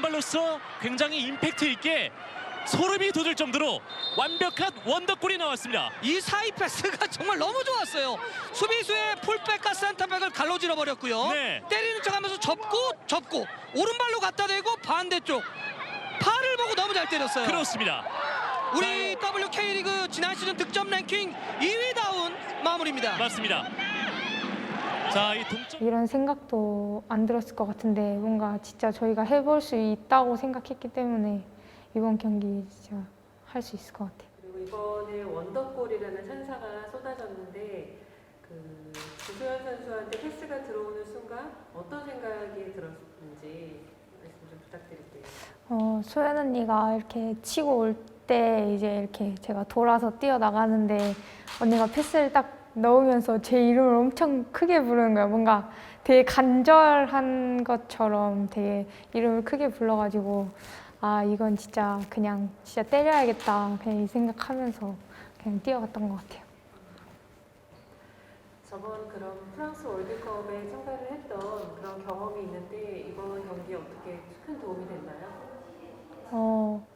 오른발로서 굉장히 임팩트 있게 소름이 돋을 정도로 완벽한 원더골이 나왔습니다. 이 사이 패스가 정말 너무 좋았어요. 수비수의 풀백과 센터백을 갈로질러 버렸고요. 네. 때리는 척하면서 접고 접고 오른발로 갖다 대고 반대쪽 팔을 보고 너무 잘 때렸어요. 그렇습니다. 우리 WK 리그 지난 시즌 득점 랭킹 2위다운 마무리입니다. 맞습니다. 자, 이 동점 이런 생각도 안 들었을 것 같은데 뭔가 진짜 저희가 해볼 수 있다고 생각했기 때문에 이번 경기 진짜 할 수 있을 것 같아요. 그리고 이번에 원더골이라는 찬사가 쏟아졌는데 그 구소연 선수한테 패스가 들어오는 순간 어떤 생각이 들었는지 말씀 좀 부탁드릴게요. 어, 소연 언니가 이렇게 치고 올 때 이제 이렇게 제가 돌아서 뛰어 나가는데 언니가 패스를 딱 넣으면서 제 이름을 엄청 크게 부르는 거예요. 뭔가 되게 간절한 것처럼 되게 이름을 크게 불러가지고 아 이건 진짜 그냥 진짜 때려야겠다 그냥 이 생각하면서 그냥 뛰어갔던 것 같아요. 저번 그런 프랑스 월드컵에 참가를 했던 그런 경험이 있는데 이번 경기에 어떻게 큰 도움이 됐나요? 어,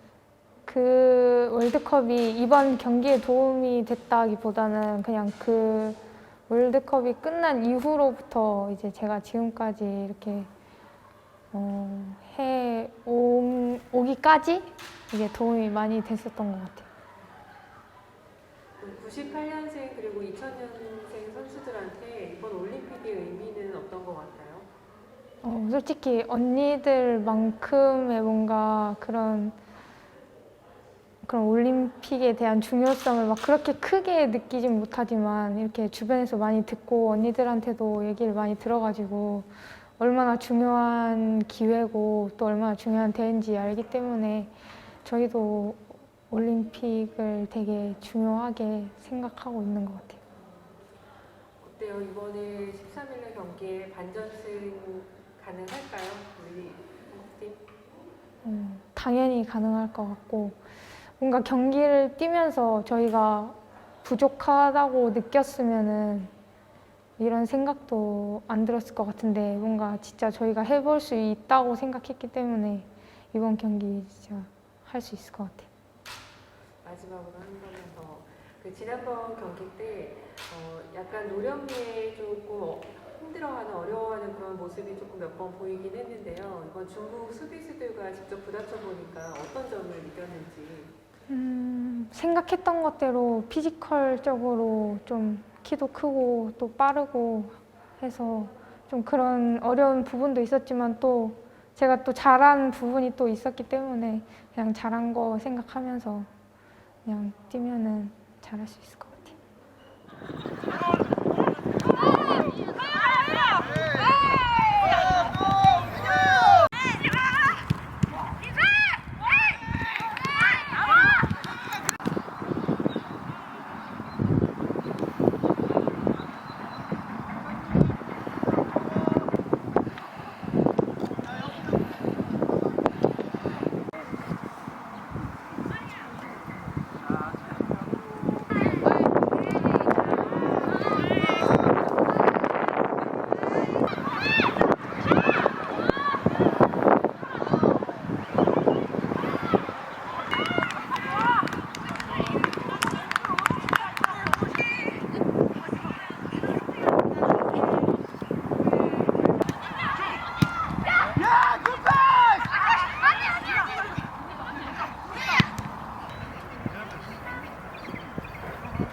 그 월드컵이 이번 경기에 도움이 됐다기보다는 그냥 그 월드컵이 끝난 이후로부터 이제 제가 지금까지 이렇게 어, 해 오, 오기까지 이게 도움이 많이 됐었던 것 같아요. 그 98년생 그리고 2000년생 선수들한테 이번 올림픽의 의미는 어떤 것 같아요? 어, 솔직히 언니들만큼의 뭔가 그런 그런 올림픽에 대한 중요성을 막 그렇게 크게 느끼진 못하지만 이렇게 주변에서 많이 듣고 언니들한테도 얘기를 많이 들어가지고 얼마나 중요한 기회고 또 얼마나 중요한 대회인지 알기 때문에 저희도 올림픽을 되게 중요하게 생각하고 있는 것 같아요. 어때요? 이번에 13일날 경기에 반전승 가능할까요? 우리 한국팀? 음, 당연히 가능할 것 같고 뭔가 경기를 뛰면서 저희가 부족하다고 느꼈으면은 이런 생각도 안 들었을 것 같은데 뭔가 진짜 저희가 해볼 수 있다고 생각했기 때문에 이번 경기 진짜 할 수 있을 것 같아요. 마지막으로 한 번만 더. 그 지난번 경기 때 어, 약간 노련미에 조금 어, 힘들어하는 어려워하는 그런 모습이 조금 몇 번 보이긴 했는데요. 이번 중국 수비수들과 직접 부딪혀 보니까 어떤 점을 느꼈는지. 음, 생각했던 것대로 피지컬적으로 좀 키도 크고 또 빠르고 해서 좀 그런 어려운 부분도 있었지만 또 제가 또 잘한 부분이 또 있었기 때문에 그냥 잘한 거 생각하면서 그냥 뛰면은 잘할 수 있을 것 같아요.